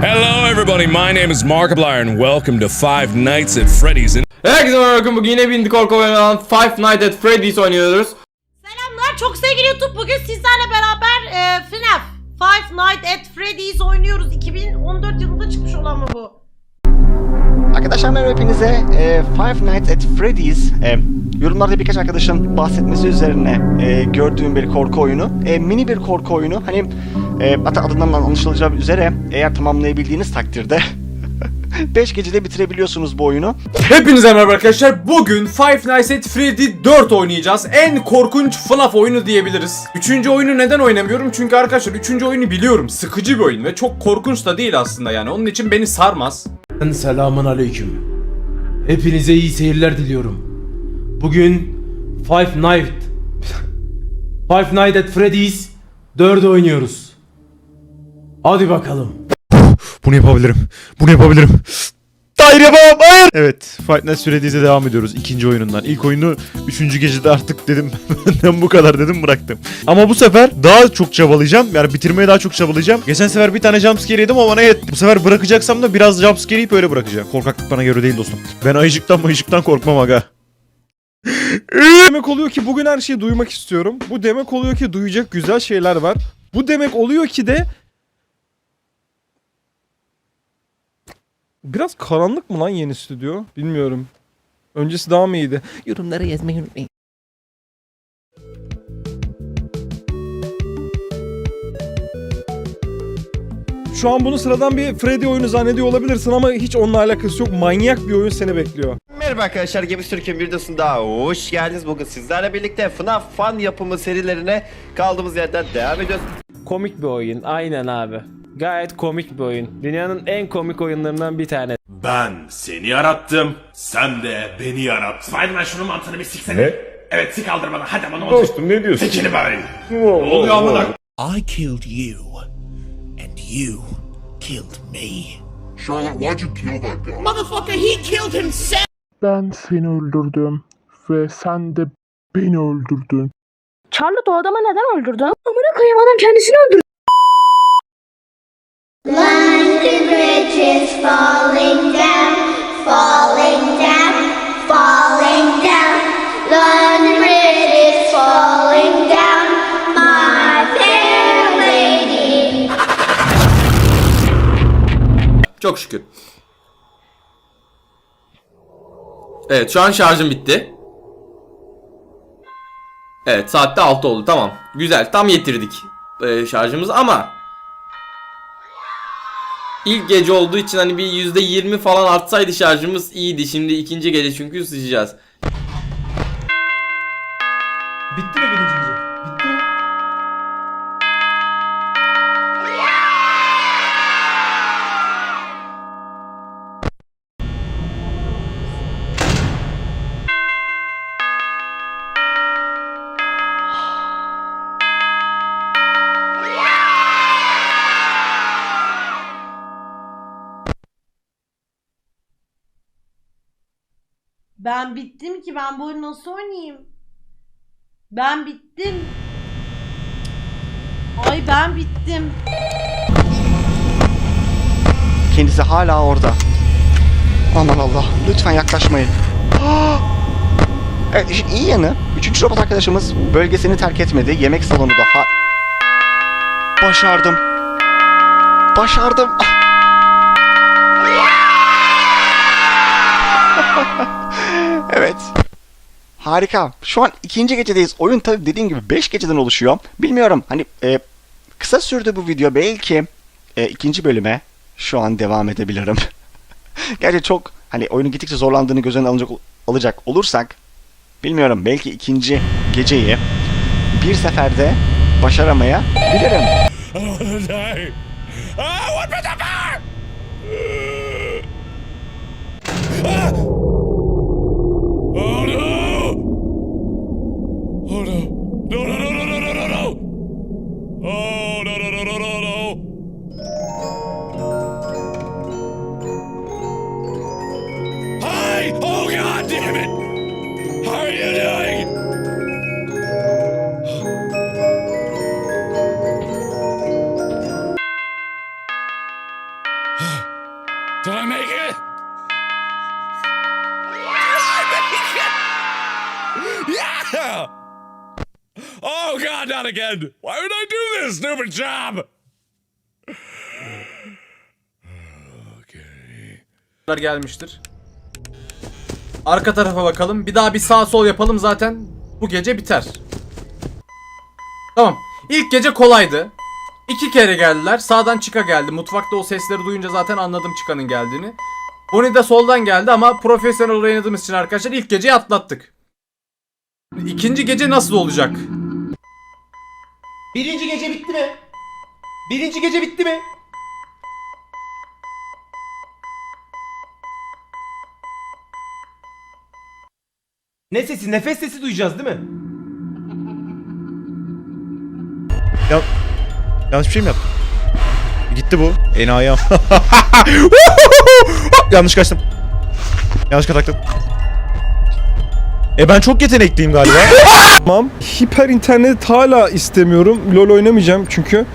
Hello, everybody. My name is Markiplier, and welcome to Five Nights at Freddy's. And Herkese merhaba bugün yine bir korku oyunu olan Five Nights at Freddy's oynuyoruz. Selamlar çok sevgili YouTube bugün sizlerle beraber e, FNAF Five Nights at Freddy's oynuyoruz 2014 yılında çıkmış olan mı bu? Arkadaşlar merhaba hepinize. Ee, Five Nights at Freddy's e, yorumlarda birkaç arkadaşın bahsetmesi üzerine e, gördüğüm bir korku oyunu. E, mini bir korku oyunu. Hani e, hatta adından anlaşılacağı üzere eğer tamamlayabildiğiniz takdirde 5 gecede bitirebiliyorsunuz bu oyunu. Hepinize merhaba arkadaşlar. Bugün Five Nights at Freddy 4 oynayacağız. En korkunç FNAF oyunu diyebiliriz. Üçüncü oyunu neden oynamıyorum? Çünkü arkadaşlar üçüncü oyunu biliyorum. Sıkıcı bir oyun ve çok korkunç da değil aslında yani. Onun için beni sarmaz. Selamun aleyküm. Hepinize iyi seyirler diliyorum. Bugün Five Night Five Nights at Freddy's 4 oynuyoruz. Hadi bakalım. Bunu yapabilirim. Bunu yapabilirim. Hayır yapamam. Hayır. Evet. Fight Night Freddy's'e devam ediyoruz ikinci oyunundan. İlk oyunu üçüncü gecede artık dedim. Benden bu kadar dedim bıraktım. Ama bu sefer daha çok çabalayacağım. Yani bitirmeye daha çok çabalayacağım. Geçen sefer bir tane jumpscare yedim ama bana yetti. Bu sefer bırakacaksam da biraz jumpscare yiyip öyle bırakacağım. Korkaklık bana göre değil dostum. Ben ayıcıktan mayıcıktan korkmam aga. demek oluyor ki bugün her şeyi duymak istiyorum. Bu demek oluyor ki duyacak güzel şeyler var. Bu demek oluyor ki de Biraz karanlık mı lan yeni stüdyo? Bilmiyorum. Öncesi daha mı iyiydi? Yorumlara yazmayı unutmayın. Şu an bunu sıradan bir Freddy oyunu zannediyor olabilirsin ama hiç onunla alakası yok. Manyak bir oyun seni bekliyor. Merhaba arkadaşlar Gemi Türk'ün bir videosunda hoş geldiniz. Bugün sizlerle birlikte FNAF fan yapımı serilerine kaldığımız yerden devam ediyoruz. Komik bir oyun. Aynen abi. Gayet komik bir oyun. Dünyanın en komik oyunlarından bir tane. Ben seni yarattım. Sen de beni yarat. Spiderman şunun mantığını bir siksene. Ne? Evet sik aldır bana. Hadi bana olacak. Dostum ne diyorsun? Sikini bari. Ne oluyor amına? I killed you, and you killed me. Motherfucker he killed himself. Ben seni öldürdüm ve sen de beni öldürdün. Charlotte o adamı neden öldürdü? Amına koyayım adam kendisini öldürdü. Çok şükür. Evet şu an şarjım bitti. Evet saatte 6 oldu tamam. Güzel tam yetirdik e, şarjımızı ama İlk gece olduğu için hani bir %20 falan artsaydı şarjımız iyiydi. Şimdi ikinci gece çünkü sıçacağız. Bitti mi Ben bittim ki ben bu oyunu nasıl oynayayım? Ben bittim. Ay ben bittim. Kendisi hala orada. Aman Allah. Lütfen yaklaşmayın. Evet işin iyi yanı. Üçüncü robot arkadaşımız bölgesini terk etmedi. Yemek salonu da ha... Başardım. Başardım. evet. Harika. Şu an ikinci gecedeyiz. Oyun tabii dediğim gibi 5 geceden oluşuyor. Bilmiyorum hani e, kısa sürdü bu video. Belki e, ikinci bölüme şu an devam edebilirim. Gerçi çok hani oyunun gittikçe zorlandığını göz önüne alacak, alacak olursak bilmiyorum belki ikinci geceyi bir seferde başaramaya bilirim. it? Yeah! Oh god, not again! Why would I do this stupid job? gelmiştir. Arka tarafa bakalım. Bir daha bir sağ sol yapalım zaten. Bu gece biter. Tamam. İlk gece kolaydı. İki kere geldiler. Sağdan Chica geldi. Mutfakta o sesleri duyunca zaten anladım Chica'nın geldiğini. Bonnie de soldan geldi ama profesyonel oynadığımız için arkadaşlar ilk geceyi atlattık. İkinci gece nasıl olacak? Birinci gece bitti mi? Birinci gece bitti mi? Ne sesi? Nefes sesi duyacağız değil mi? Ya, yanlış bir şey mi yaptım? Gitti bu. Enayi Yanlış kaçtım. Yanlış taktım. E ben çok yetenekliyim galiba. Tamam. Hiper internet hala istemiyorum. LoL oynamayacağım çünkü.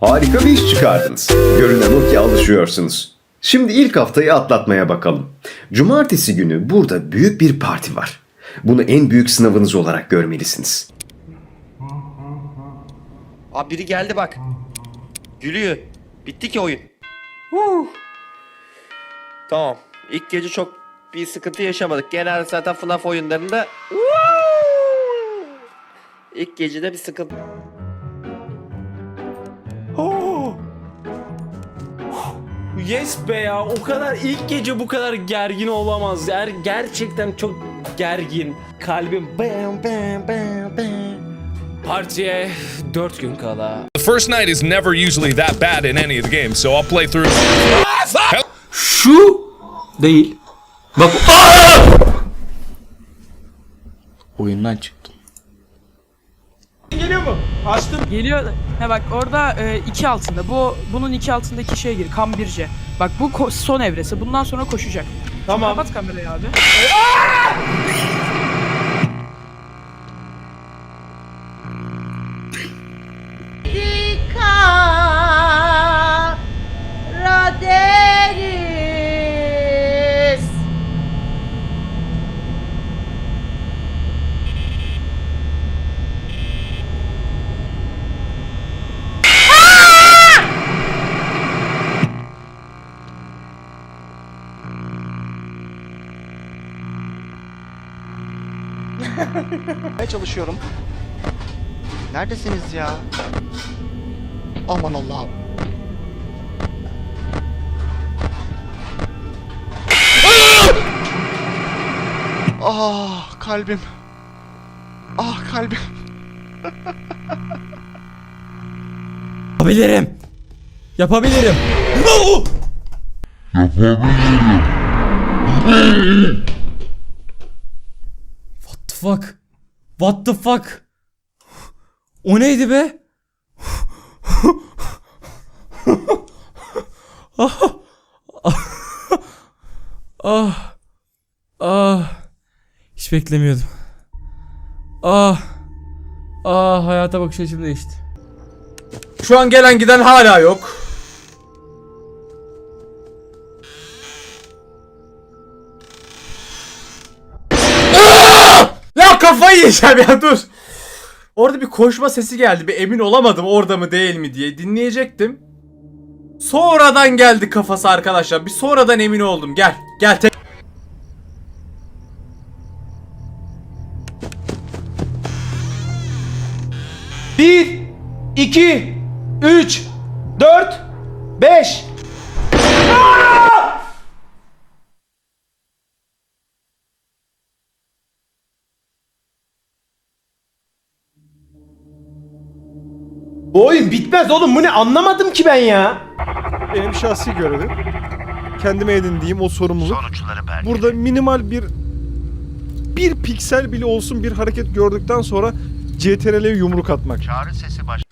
Harika bir iş çıkardınız. Görünen o ki alışıyorsunuz. Şimdi ilk haftayı atlatmaya bakalım. Cumartesi günü burada büyük bir parti var. Bunu en büyük sınavınız olarak görmelisiniz. Abi biri geldi bak. Gülüyor. Bitti ki oyun. Huh. Tamam. İlk gece çok bir sıkıntı yaşamadık. Genelde zaten FNAF oyunlarında! İlk gecede bir sıkıntı. Yes be ya o kadar ilk gece bu kadar gergin olamaz. Ger gerçekten çok gergin. Kalbim bam bam bam bam. Partiye 4 gün kala. The first night is never usually that bad in any of the games, so I'll play through. Şu değil. Bak Oyundan çıktım. geliyor mu? Açtım. Geliyor. He bak orada e, iki altında. Bu bunun iki altındaki şeye gir. Kambirce. Bak bu ko- son evresi. Bundan sonra koşacak. Tamam. Kapat kamerayı abi. Dikara çalışıyorum. Neredesiniz ya? Aman Allah'ım. Ah kalbim. Ah kalbim. Yapabilirim. Yapabilirim. What the fuck? What the fuck? O neydi be? ah. ah. Ah. Hiç beklemiyordum. Ah. Ah hayata bakış açım değişti. Şu an gelen giden hala yok. Kafayı yiyeceğim ya dur. Orada bir koşma sesi geldi. Bir emin olamadım orada mı değil mi diye. Dinleyecektim. Sonradan geldi kafası arkadaşlar. Bir sonradan emin oldum. Gel. Gel. Tek... Bir, iki, üç, dört, beş. Bitmez oğlum bu ne anlamadım ki ben ya. Benim şahsi görevim. Kendime edindiğim o sorumluluk. Burada minimal bir bir piksel bile olsun bir hareket gördükten sonra CTRL'ye yumruk atmak. Çağrı sesi baş.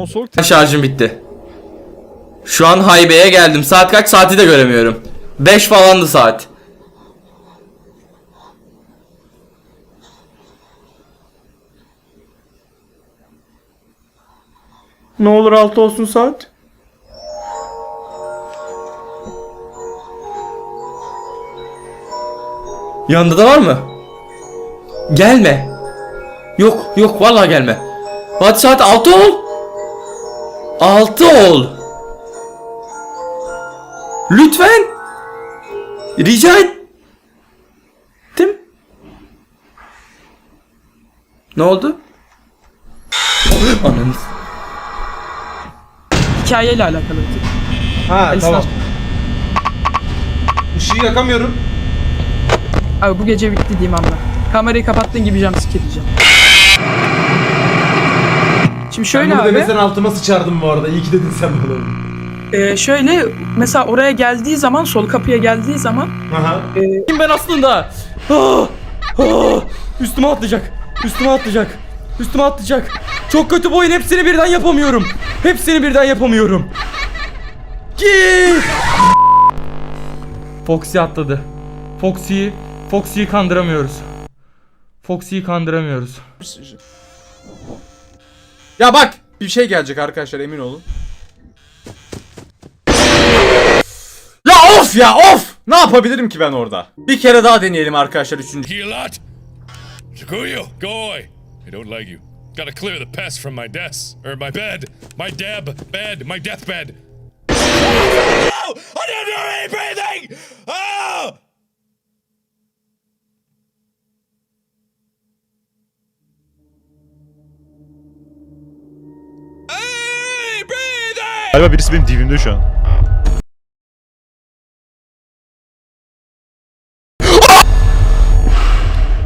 Konsol Şarjım bitti. Şu an haybeye geldim. Saat kaç? Saati de göremiyorum. 5 falandı saat. Ne olur 6 olsun saat. Yanında da var mı? Gelme. Yok yok vallahi gelme. Hadi saat 6 ol. 6 ol. Lütfen. Rica ettim. Ne oldu? Ananı. Hikayeyle alakalı. Ha Esnaf. tamam. Işığı yakamıyorum. Abi bu gece bitti diyeyim anda. Kamerayı kapattığın gibi cam diyeceğim. Şimdi şöyle ben bunu abi. demesen altıma sıçardım bu arada. İyi ki dedin sen bunu. e, şöyle mesela oraya geldiği zaman sol kapıya geldiği zaman Aha. Kim ben aslında? Ah, ah, üstüme atlayacak. Üstüme atlayacak. Üstüme atlayacak. Çok kötü bu oyun. Hepsini birden yapamıyorum. Hepsini birden yapamıyorum. Git. Foxy atladı. Foxy'yi Foxy'yi kandıramıyoruz. Foxy'yi kandıramıyoruz. Ya bak bir şey gelecek arkadaşlar emin olun. Ya of ya of! Ne yapabilirim ki ben orada? Bir kere daha deneyelim arkadaşlar üçüncü. Oh! Galiba birisi benim dibimde şu an.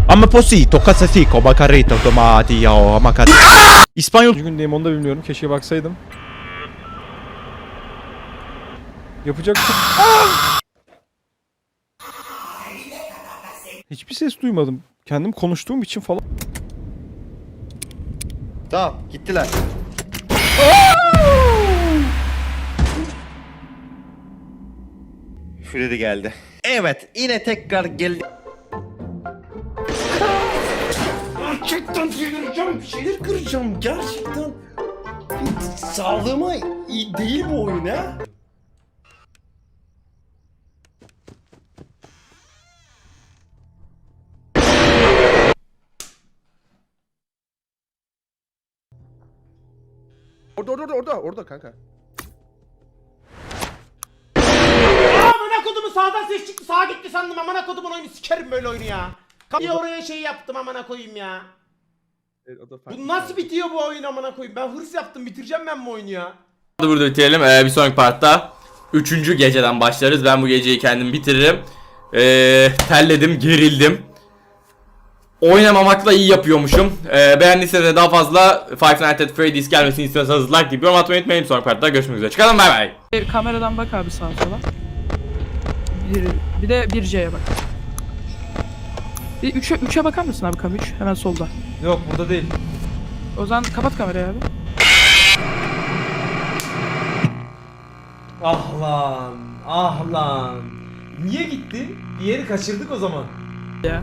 Ama posito, casatico, macarito, tomati, o macarito. İspanyol gündeyim onu da bilmiyorum. Keşke baksaydım. Yapacak çok... Hiçbir ses duymadım. Kendim konuştuğum için falan. Tamam gittiler. Freddy geldi. Evet yine tekrar geldi. Gerçekten delireceğim. Bir şeyler kıracağım. Gerçekten. Sağlığıma değil bu oyun ha. Orada orada orada orada kanka. Sağdan ses çıktı sağa gitti sandım amına kodumun oyunu sikerim böyle oyunu ya. Niye oraya şey yaptım amına koyayım ya. Bu nasıl bitiyor bu oyun amına koyayım? Ben hırs yaptım bitireceğim ben bu oyunu ya. Burada bitirelim. Ee, bir sonraki partta üçüncü geceden başlarız. Ben bu geceyi kendim bitiririm. Ee, terledim, gerildim. Oynamamakla iyi yapıyormuşum. Ee, beğendiyseniz de daha fazla Five Nights at Freddy's gelmesini istiyorsanız like gibi yorum atmayı unutmayın. Bir sonraki partta görüşmek üzere. Çıkalım bay bay. Kameradan bak abi sağa sola. Bir, bir de 1C'ye bak. Bir 3'e 3'e bakar mısın abi kam 3 hemen solda. Yok burada değil. O zaman kapat kamerayı abi. Ah lan, ah lan. Niye gitti? Bir yeri kaçırdık o zaman. Ya.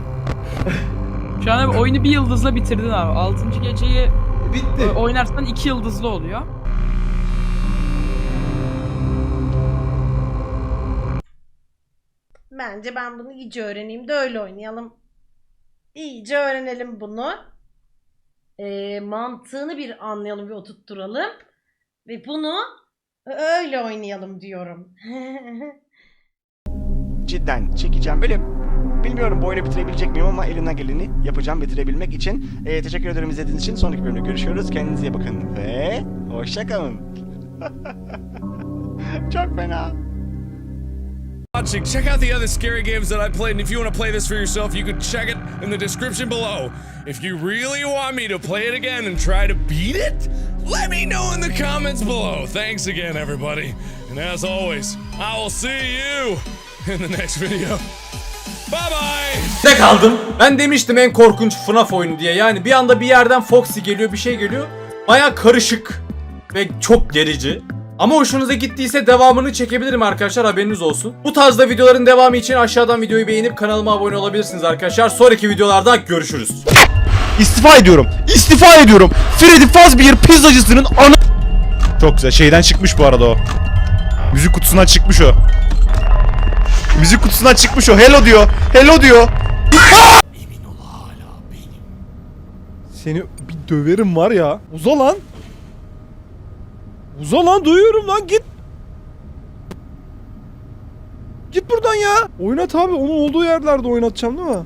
Şu an abi oyunu bir yıldızla bitirdin abi. 6. geceyi Bitti. oynarsan 2 yıldızlı oluyor. Bence ben bunu iyice öğreneyim de öyle oynayalım. İyice öğrenelim bunu. Ee, mantığını bir anlayalım, bir oturtturalım. Ve bunu öyle oynayalım diyorum. cidden çekeceğim bölüm. Bilmiyorum bu oyunu bitirebilecek miyim ama elimden geleni yapacağım bitirebilmek için. Ee, teşekkür ederim izlediğiniz için. Sonraki bölümde görüşüyoruz. Kendinize iyi bakın ve hoşçakalın. Çok fena. Watching. Check out the other scary games that I played, and if you want to play this for yourself, you can check it in the description below. If you really want me to play it again and try to beat it, let me know in the comments below. Thanks again, everybody. And as always, I will see you in the next video. Bye bye! Kaldım? Ben demiştim en korkunç FNAF oyunu diye. Yani bir anda bir yerden Foxy geliyor, bir şey geliyor. Baya karışık ve çok gerici. Ama hoşunuza gittiyse devamını çekebilirim arkadaşlar haberiniz olsun. Bu tarzda videoların devamı için aşağıdan videoyu beğenip kanalıma abone olabilirsiniz arkadaşlar. Sonraki videolarda görüşürüz. İstifa ediyorum. İstifa ediyorum. Freddy Fazbear pizzacısının ana... Çok güzel. Şeyden çıkmış bu arada o. Müzik kutusundan çıkmış o. Müzik kutusundan çıkmış o. Hello diyor. Hello diyor. Seni bir döverim var ya. Uza lan. Uza lan duyuyorum lan git. Git buradan ya. Oynat abi onun olduğu yerlerde oynatacağım değil mi?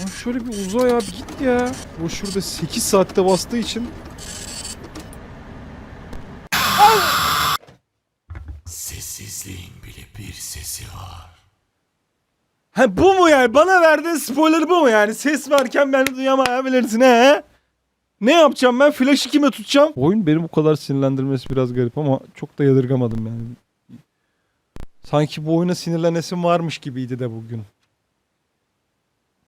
Lan şöyle bir uza ya bir git ya. O şurada 8 saatte bastığı için. Sessizliğin bile bir sesi var. Ha bu mu yani? Bana verdiğin spoiler bu mu yani? Ses varken beni duyamayabilirsin he? Ne yapacağım ben? Flash'ı kime tutacağım? Oyun beni bu kadar sinirlendirmesi biraz garip ama çok da yadırgamadım yani. Sanki bu oyuna sinirlenesim varmış gibiydi de bugün.